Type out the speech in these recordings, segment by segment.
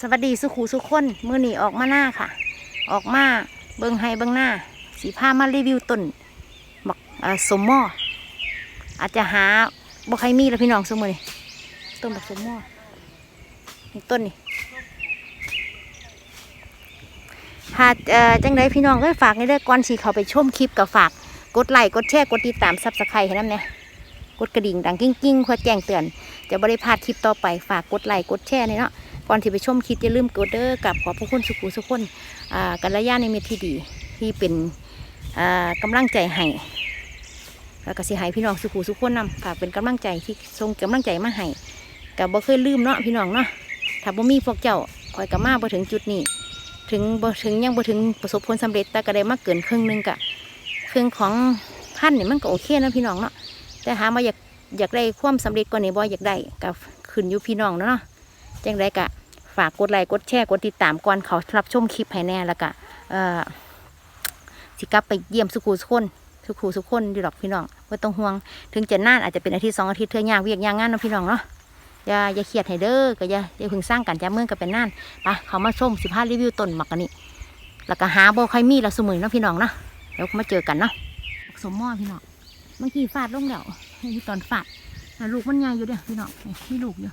สวัสดีสุขูสุขคนมือหนีออกมาหน้าค่ะ ออกมาเบิงไฮเบิงหน้า สีผ้ามารีวิวต้นบักสมมออาจจะหาบ่ใครมีแล้วพี่น้องสมมือนี่ต้นบักสมมอนี่ต้นนี่หากจังไดพี่น้องก็ฝากในเด้องก่อนสีเขาไปชมคลิปกับฝากกดไลค์กดแชร์กดติดตามซับสไครต์ให้น้ำเนี่ยกดกระดิ่งดังกิ้งๆเพื่อแจ้งเตือน จะบริพลาดคลิปต่อไปฝากกดไลค์กดแชร์เนี่ยเนาะ ก่อนที่ไปชมคลิปอย่าลืมกดเด้อกับขอบพระคุณสุขุสุขคนอ่ากัลยาณมิตรที่ดี ที่เป็นอ่ากำลังใจให้แล้วก็สิให้พี่น้องสุขุสุขคนนำฝากเป็นกำลังใจที่ส่งกำลังใจมาให้กับบ่เคยลืมเนาะพี่น้องเนาะถ้าบ่มีพวกเจ้าคอยกับมาบ่ถึงจุดนี้ ถึงบ่ถึงยังบ่ถึงประสบผลสำเร็จแต่ก็ได้มากเกินครึ่งหนึงกะครึ่งของพันเนี่ยมันก็โอเคนะพี่น้องเนาะแต่หามาอยากอยากได้ความสำเร็จกว่านี้บ่อยากได้ก็ขึ้นอยู่พี่น้องเนาะ จังไรกะฝากกดไลค์กดแชร์กดติดตามก่อนเขารับชมคลิปให้แน่แล้วก็เอ่อสิกลับไปเยี่ยมสุขูสุขคนสุขูสุขคนดีหรอกพี่น้องไม่ต้องห่วง ถึงจะนานอาจจะเป็นอาทิตย์สองอาทิตย์เธอยากเวียกยากงานนะพี่น้องเนาะอย่าอย่าเครียดให้เด้อก็อย่าอย่าเพึ่งสร้างกันจะเมื่อกับเป็นนานไปเขามาชมสิบห้ารีวิวต้นหมักกันนี่แล้วก็หาโบใครมีละสมุนเนาะพี่น้องเนาะเดี๋ยวมาเจอกันเนาะสมมอพี่น้องเมื่อกี้ฟาดลงแล้วตอนฟาดลูกมันใหญ่อยู่เด้อพี่น้องนี่มีลูกอยู่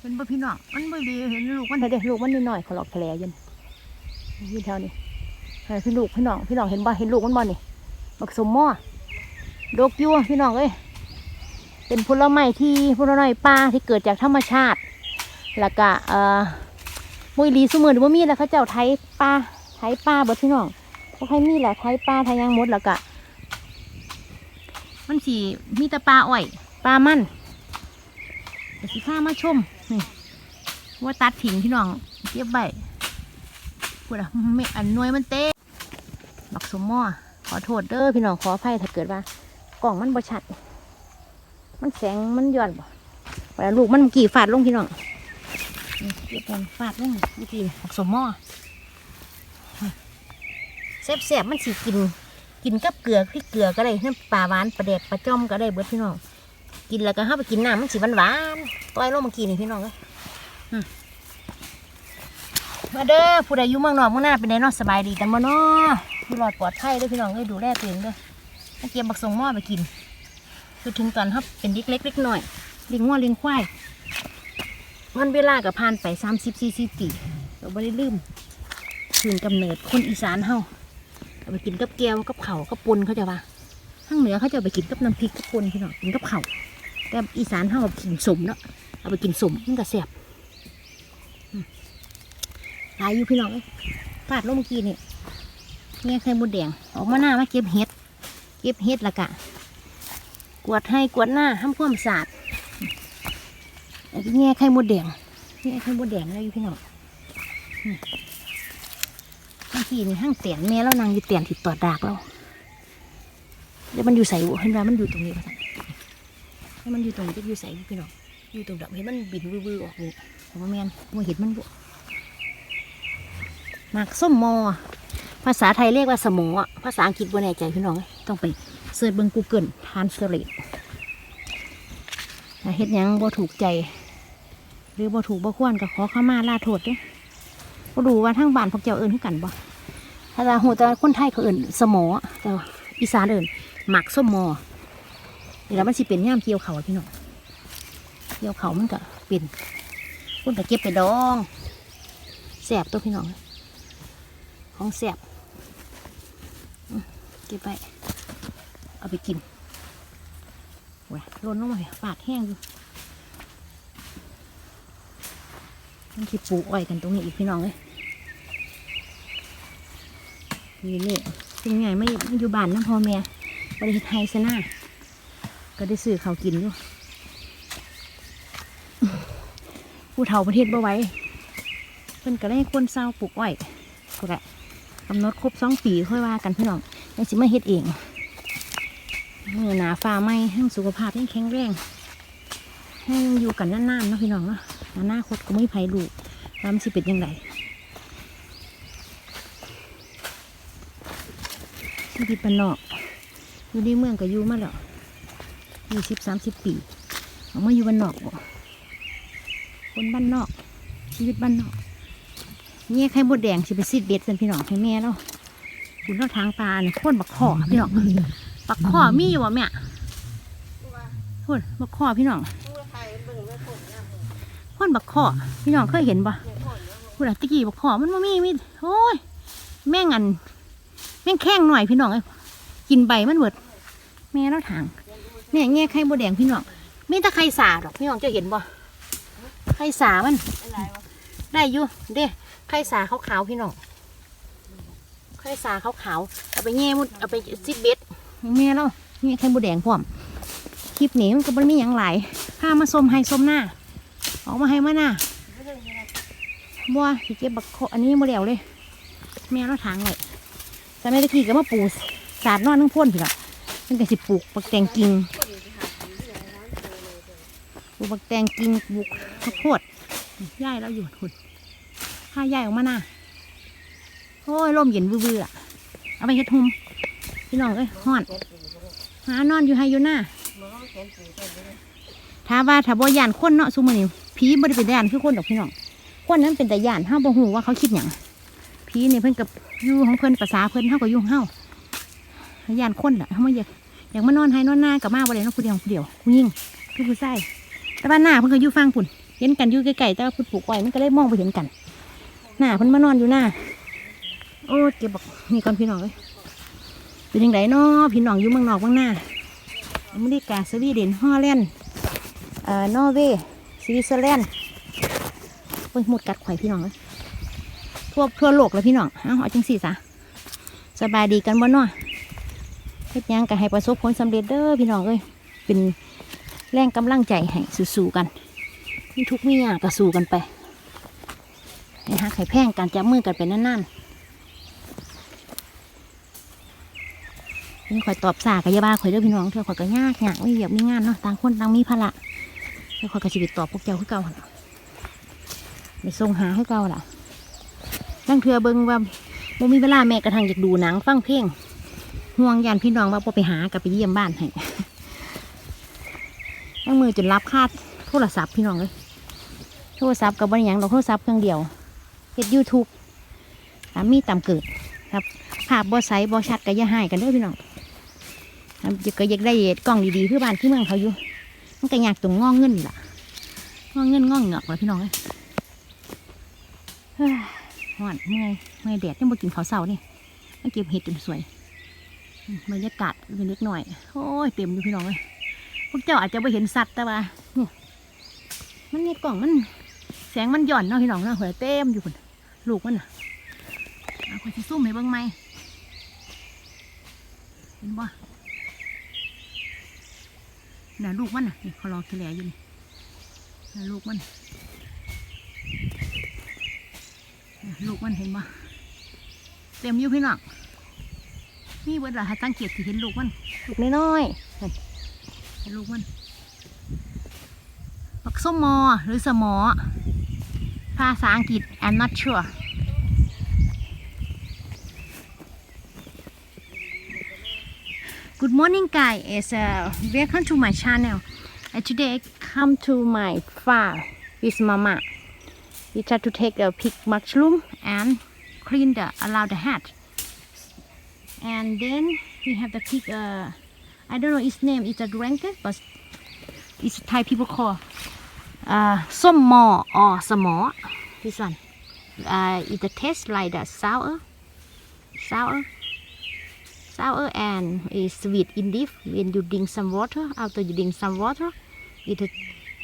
เป็นบ่พี่น้องมันบ่ดีเห็นลูกมันเด็กลูกมันนิดหน่อยเขาหลอกแผลยันยืนแถวนี้เฮ้ยพี่ลูกพี่น้องพี่น้องเห็นบ่เห็นลูกมันบ่นี่บักสมหม้อดกยู่วพี่น้องเอ้ยเป็นผลไม้ที่ผลไม้ป่าที่เกิดจากธรรมชาติ แล้วก็เอ่อมุยลีสมือหรือว่ามีแล้วเขาเจ้าไทยป่าไทยป่าบ่พี่น้องบ่ใครมีแหละไทยป่าไทยยางมดแล้วก็มันสีมีแต่ปลาอ้อยปลามันเดี๋ยวสิข้ามาชม นี่ว่าตัดถิงพี่น้องเก็บใบพูดอะไม่อันนวยมันเต้บักสมมอขอโทษเด้อพี่น้องขออภัยถ้าเกิดว่า กล่องมันบ่ชัด มันแสงมันย้อนบ่เวลาลูกมันกี่ฟาดลงพี่น้องนี่เก็บมันฟาดลงเมื่อกี้บักสมมอเสียบเสียบๆมันสิกิน กินกับเกลือพริกเกลือก็ได้น้ำปลาหวานปลาแดกปลาจ้อมก็ได้เบิดพี่น้อง กินแล้วก็ห้าไปกินน้ำมันสีหวานหวานต้อยลงเมื่อกี้นี่พี่น้องเอ้ยมาเด้อผู้ใดอยู่เมืองนอกเมืองหน้าเป็นไดเนาะสบายดีกันบ่เนาะผู้รอดปลอดภัยด้อพี่น้องเอ้ยดูแลตัวเองเด้อมาเก็บบักสงหม้อไปกินคือถึงตอนครับเป็นเล็กเล็กเล็กหน่อยเลี้ยงวัวเลี้ยงควายวันเวลากับผ่านไปสามสิบสี่สิบปีเราไม่ได้ลืมคืนกำเนิดคนอีสานเฮาเอาไปกินกับแก้วกับเข่ากับปนเขาจะว่าทางเหนือเขาจะไปกินกับน้ำพริกกับคนพี่น้องกินกับข้า แต่อีสานเขาเอาไปกินสมเนาะเอาไปกินสมมันก็แซ่บหลายอยู่พี่น้องฟาดลงเมื่อกี้นี่แง่ไข่มดแดงออกมาหน้ามาเก็บเห็ด เก็บเห็ดละกะ กวดให้กวดหน้าห้ามความสะอาดอันนี้แง่ไข่มดแดงแง่ไข่มดแดงอะไรอยู่พี่น้องอืมบางทีนี่ห้างเตียนแม่แล้วนางอยู่เตียนติดต่อดากเราเดี๋ยวมันอยู่ใส่บุเห็นว่ามันอยู่ตรงนี้ป่ะ ให้มันอยู่ตรงนี้จะอยู่ใส่พี่น้องอยู่ตรงดอกเห็นมันบินวือๆออกนี่ผมว่าแมนมัเห็นมันบุหมากส้มมอ ภาษาไทยเรียกว่าสมอภาษาอังกฤษบ่แน่ใจพี่น้อง ต้องไปเสิร์ชเบิ่ง Google Translate ถ้าเฮ็ดยังบ่ถูกใจ หรือบ่ถูกบ่ควรก็ขอเข้ามาลาโทษเด้บ่รู้ว่าทางบ้านพวกเจ้าเอิ้นคือกันบ่ถ้าโหแต่คนไทยเขาเอิ้นสมอแต่ว่าอีสานเอิญหมักส้มมอ นี่แล้วมันสิเป็นย่ามเกี่ยวเขาอะพี่น้องเกี่ยวเขามันก็เป็นคุณก็เก็บไปดองแสบตัวพี่น้องของแสบเก็บไปเอาไปกินว้ยล้นลงมาเลยปากแห้งอยู่มันคิดปลูกอ้อยกันตรงนี้อีกพี่น้องเลยนี่นี่เป็นไงไม่ไม่อยู่บ้านนะพ่อแม่บริเฮ็ดไฮซะหน้า ก็ได้ซื้อเขาวกินอยู่ผู้เฒ่าประเทศบ่ไว้เพิ่นก็ได้คนเศร้าปลูกอ้อยก็แหละกำหนดครบสองปีค่อยว่ากันพี่น้องยังสิมาเฮ็ดเองเมื่อหนาฟ้าไหมให้งสุขภาพยังแข็งแรงให้อยู่กันนานๆเนาะพี่น้องเนาะอนาคตก็ไม่ไผรู้ว่ามันสิเป็นยังไงชีวิบ้านนอกอยู่ในเมืองก็อยู่มาแล้ว ยี่สิบสามสิบปีออกมาอยู่บ้านนอกบ่คนบ้านนอก ชีวิตบ้านนอกเนี่ยไข่บดแดงสิไปซิดเบ็ดสันพี่น้องให้แม่เนาะคุณเนาทางปลาเนี่ยโคนบักข้อพี่น้องบักข้อมีอยู่บ่แม่พูดบักข้อพี่น้องโคนบักข้อพี่น้องเคยเห็นบ่พูดอะตะกี้บักข้อมันบ่มีมีโอ้ยแม่งอันแม่งแข้งหน่อยพี่น้องเอ้กินใบมันเบิดแม่เนาทาง เนี่ยแง่ไข่บดแดงพี่น้องมีแต่ไข่สาดอกพี่น้องจะเห็นบ่ไข่สามัน ได้อยู่เด้ไข่สาขาวๆพี่น้องไข่สาขาวๆเอาไปแง่มุดเอาไปซิดเบ็ดแม่เรานี่ไข่บดแดงพร้อมคลิปนี้มันก็บ่มีหยังหลายพามาส้มให้ส้มหน้าออกมาให้มาหน้าบัวสิเก็บบักโคอันนี้โมเดลเลย แม่เราทางไว้แต่แม่ตะกี้ก็มาปูสาดนอนทั้งพ่นพี่ละ มันก็สิปลูกบักแตงกิ่งปลูกบักแตงกิ่งปลูกข้าวโพดย่ายเราอยู่ทุนข้าย่ายออกมาหน้าโอ้ยลมเย็นวือๆอะเอาไปเฮ็ดหุมพี่น้องเอ้ยฮ้อนหานอนอยู่ให้อยู่หน้าถ้าว่าถ้าบ่ยานคนเนาะซุมือนี้ผีบ่ได้เป็นตาย่านคือคนดอกพี่น้องคนนั้นเป็นแต่ยานเฮาบ่ฮู้ว่าเขาคิดหยังผีนี่เพิ่นกับอยู่ของเพิ่นภาษาเพิ่นเฮาก็อยู่งเฮายานคนล่ะเฮามาอยาก อยากมานอนให้นอนหน้ากับมาบ่ได้เนาะผู้เดียวผู้เดียวผู้หญิงคือผู้ชายแต่ว่าหน้าเพิ่นก็อยู่ฟังพุ่นเห็นกันอยู่ไกลๆแต่ว่าพิ่นปลูกไว้มันก็เลยมองบ่เห็นกัน หน้าเพิ่นมานอนอยู่หน้าโอ้เจ็บบอกนี่ก่อนพี่น้องเอ้ยเป็นยังไงเนาะพี่น้องอยู่เมืองนอกเมืองหน้าอเมริกาสวีเดนฮอลแลนด์เอ่อนอร์เวย์สวิตเซอร์แลนด์โอ้ยหมดกัดข่อยพี่น้องเลยทั่วทั่วโลกเลยพี่น้องเอาเอาจังสี่ซะสบายดีกันบ่เนาะ เฮ็ดยังก็ให้ประสบผลสำเร็จเด้อพี่น้องเอ้ยเป็นแรงกำลังใจให้สู้ๆกันมีทุกมียากก็สู้กันไปให้ฮักให้แพงกันจับมือกันไปนานๆนี่ข่อยตอบสากกับยาบ้าข่อยเด้อพี่น้องเธอข่อยก็ยากยากไม่เหยียบมีงานเนาะต่างคนต่างมีภาระแล้วข่อยก็ชีวิตตอบพวกเจ้าคือเก่าล่ะไปส่งหาให้เก่าล่ะตั้งเทือเบิ่งว่าบ่มีเวลาแม่กระทั่งอยากดูหนังฟังเพลง ห่วงยานพี่น้องว่าบ่ไปหากับไปเยี่ยมบ้านให้ตั้งมือจนรับคาดโทรศัพท์พี่น้องเลยโทรศัพท์กับบ่ได้หยังดอกโทรศัพท์เครื่องเดียวเฮ็ดยูทูบตามมีตามเกิดครับภาพบ่ใสบ่ชัดก็อย่าให้กันเด้อพี่น้องครับก็อยากได้กล้องดีๆคือบ้านคือเมืองเขาอยู่มันก็อยากตรงงองเงินล่ะงองเงินงองเหงือกเลยพี่น้องเอ้ยเฮ้ยหอนเมื่อยเมื่อยแดดยังบ่กินข้าวเช้านี่มาเก็บเห็ดจนสวย บรรยากาศเป็นเล็กหน่อย โอ้ยเต็มอยู่พี่น้องเลยพวกเจ้าอาจจะไม่เห็นสัตว์แต่ว่ามันในกล่องมันแสงมันหย่อนเนาะพี่น้องเนาะหัวเต็มอยู่พุ่นลูกมันน่ะเอาคนที่ซุ่มให้เบิ่งไหมเห็นบ่น่ะลูกมันน่ะนี่เขารอแคลอยู่นี่น่ะลูกมันลูกมันเห็นปะเต็มอยู่พี่น้อง นี่เบิดละถ้าสังเกตสิเห็นลูกมันลูกน้อยๆนั่นเห็นลูกมันปักส้มมอหรือสมอ ภาษาอังกฤษ I'm not sure Good morning, guys. It's uh, welcome to my channel. And today I come to my farm with Mama. We try to take a pick mushroom and clean the around the hat. And then we have the pick. Uh, I don't know its name. It's a drink, but it's Thai people call uh, some more or small. This one. Uh, it tastes like the sour, sour sour and is sweet in leaf when you drink some water after you drink some water it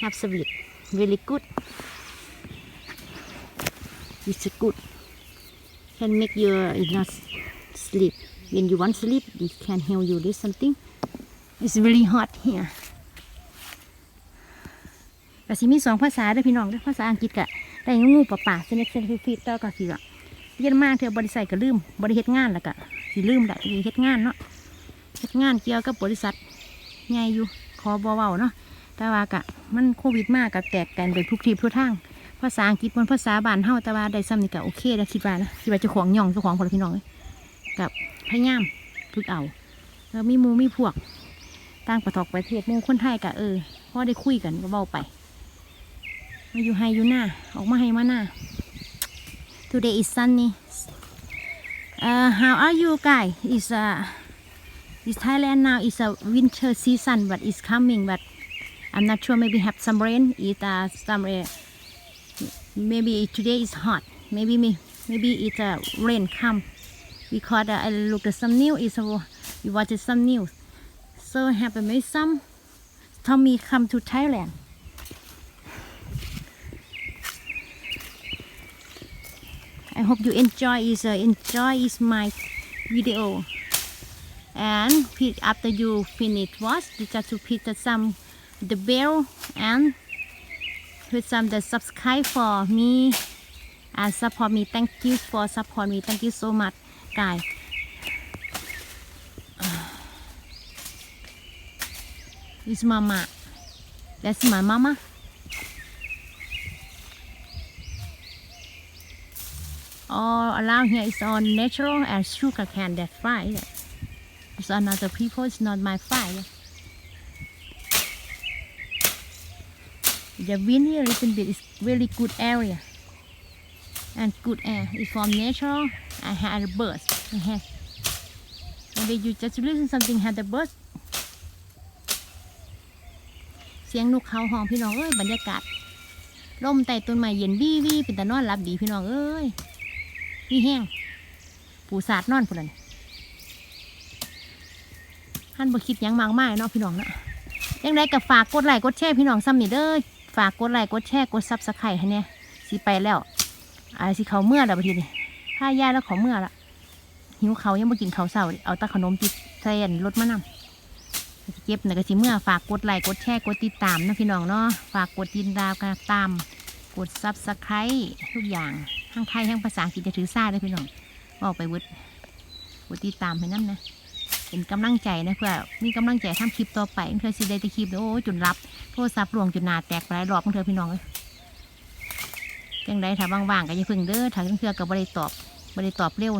have sweet really good it's good can make your not sleep when you want sleep it can help you do something it's really hot here ก็สิมีสองภาษาเด้วยพี่น้องด้วยภาษาอังกฤษกะได้งูป่าป่าเซนเซนฟิฟิตต่อก็สิละเรียนมากเธอบริษัทก็ลืมบริเฮ็ดงานแล้วก็สิลืมแหละสิเฮ็ดงานเนาะเฮ็ดงานเกี่ยวกับบริษัทใหญ่อยู่ขอบ่เว้าเนาะแต่ว่ากะมันโควิดมากกับแตกกันไปทุกทีทุกทางภาษาอังกฤษมันภาษาบ้านเฮาแต่ว่าได้ซ้ำนี่ก็โอเคแล้วคิดว่านะคิดว่าจ้าของย่องจ้าของคนพี่น้องกับ พยายามฝึกเอาแล้วมีมูมีพวกต่างประทอกประเทศมูคนไทยกะเออพ่อได้คุยกันก็เบาไปมาอยู่ไฮอยู่หน้าออกมาให้มาหน้า today is sunny uh, how are you guys is uh, is Thailand now is a winter season but it's coming but I'm not sure maybe have some rain it uh, some uh, maybe today is hot maybe me maybe it uh, rain come because I looked at some news. Is we watched some news. So have maybe some. Tommy come to Thailand. I hope you enjoy is uh, enjoy is my video. And after you finish watch you just to hit the some the bell and put some the subscribe for me and support me. Thank you for support me. Thank you so much guys It's mama. That's my mama. All around here is all natural and sugar cane that fry. It's another people. It's not my fry. The wind here little bit is really good area and good air. It's from natural. I had birds. I have. Maybe you just listen something had the bird. เสียงนกเขาห้องพี่น้องเอ้ยบรรยากาศร่มใต้ต้นไม้เย็นวี่วี่เป็นตานอนรับดีพี่น้องเอ้ยนี่แห้งปูสาดนอนพุ่นนะท่านบ่คิดยังมากมายเนาะพี่น้องเนาะยังไงกับฝากกดไลค์กดแชร์พี่น้องซ้ำนี่เด้อฝากกดไลค์กดแชร์กดซับสไครต์ให้เนี่ยสิไปแล้วอะไรสิเขาเมื่อแล้วบางทีนี่ถ้าย่าแล้วเขาเมื่อละ หิวเขายังบ่กินเขาวเศร้าเอาตะขนมติดใส่อันรถมานำเก็บนะก็สิเมื่อฝากกดไลค์กดแชร์กดติดตามนะพี่น้องเนาะฝากกดติดดาวกันตาม กดซับสไครต์ทุกอย่างทั้งไทยทั้งภาษาอังกฤษจะถือซ่าเลยพี่น้องบอกไปวุดกดติดตามให้น้ำนะเป็นกำลังใจนะเพื่อมีกำลังใจทำคลิปต่อไปเพื่อสิได้ตะคลิปโอ้ยจนรับโทรศัพท์หลวงจนหนาแตกหลายรอบของเธอพี่น้องเลยจังไดถ้าว่างๆก็อย่าพึ่งเด้อถ้าเพื่อกับบริตอบบริตอบเร็ว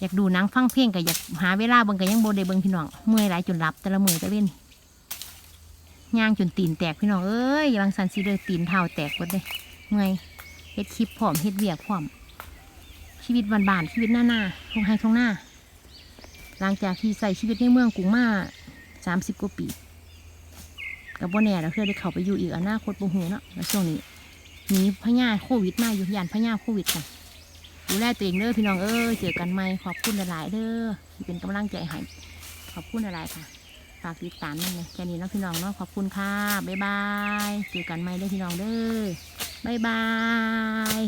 อยากดูนังฟังเพลงก็อยากหาเวลาเบิ่งก็ยังโบได้เบิ่งพี่น้องเมื่อยหลายจนหลับแต่ละมือแต่เว้นย่างจนตีนแตกพี่น้องเอ้ยบางสันสีเลยตีนเท้าแตกหมดเลยเมื่อยเฮ็ดคลิปพร้อมเฮ็ดเวียกพร้อม ชีวิตบานๆชีวิตหน้าหน้าทงให้ทงหน้า หลังจากที่ใส่ชีวิตในเมืองกรุงมาสามสิบกว่าปีกับบ่แน่แล้วเพื่อได้เข้าไปอยู่อีกอนาคตบ่ฮู้เนาะแล้วช่วงนี้หนีพญาโควิดมาอยู่ยานพญาโควิดกัน ดูแลตัวเองเด้อพี่น้องเอ้ยเจอกันใหม่ขอบคุณหลายๆเด้อที่เป็นกำลังใจให้ขอบคุณหลายๆค่ะฝากติดตามนั่นเลยแค่นี้แล้วพี่น้องเนาะขอบคุณค่ะบ๊ายบายเจอกันใหม่เด้อพี่น้องเด้อบ๊ายบาย